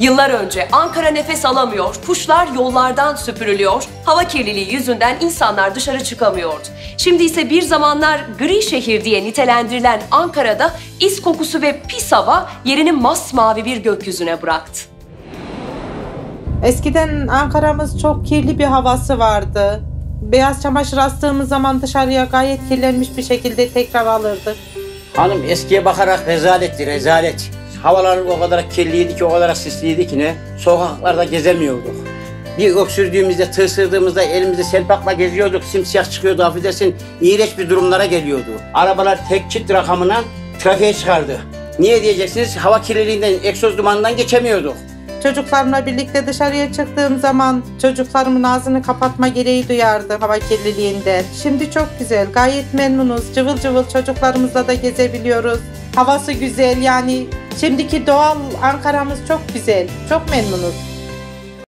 Yıllar önce Ankara nefes alamıyor, kuşlar yollardan süpürülüyor, hava kirliliği yüzünden insanlar dışarı çıkamıyordu. Şimdi ise bir zamanlar gri şehir diye nitelendirilen Ankara'da is kokusu ve pis hava yerini masmavi bir gökyüzüne bıraktı. Eskiden Ankara'mız çok kirli bir havası vardı. Beyaz çamaşır astığımız zaman dışarıya gayet kirlenmiş bir şekilde tekrar alırdık. Hanım eskiye bakarak rezaletti rezalet. Havalar o kadar kirliydi ki o kadar sisliydi ki ne. Sokaklarda gezemiyorduk. Bir öksürdüğümüzde, tırsırdığımızda elimizde selpakla geziyorduk. Simsiyah çıkıyordu affedersin. İğrenç bir durumlara geliyordu. Arabalar tek çift rakamına trafiğe çıkardı. Niye diyeceksiniz? Hava kirliliğinden, egzoz dumanından geçemiyorduk. Çocuklarımla birlikte dışarıya çıktığım zaman çocuklarımın ağzını kapatma gereği duyardım hava kirliliğinden. Şimdi çok güzel, gayet memnunuz. Cıvıl cıvıl çocuklarımızla da gezebiliyoruz. Havası güzel yani şimdiki doğal Ankara'mız çok güzel. Çok memnunuz.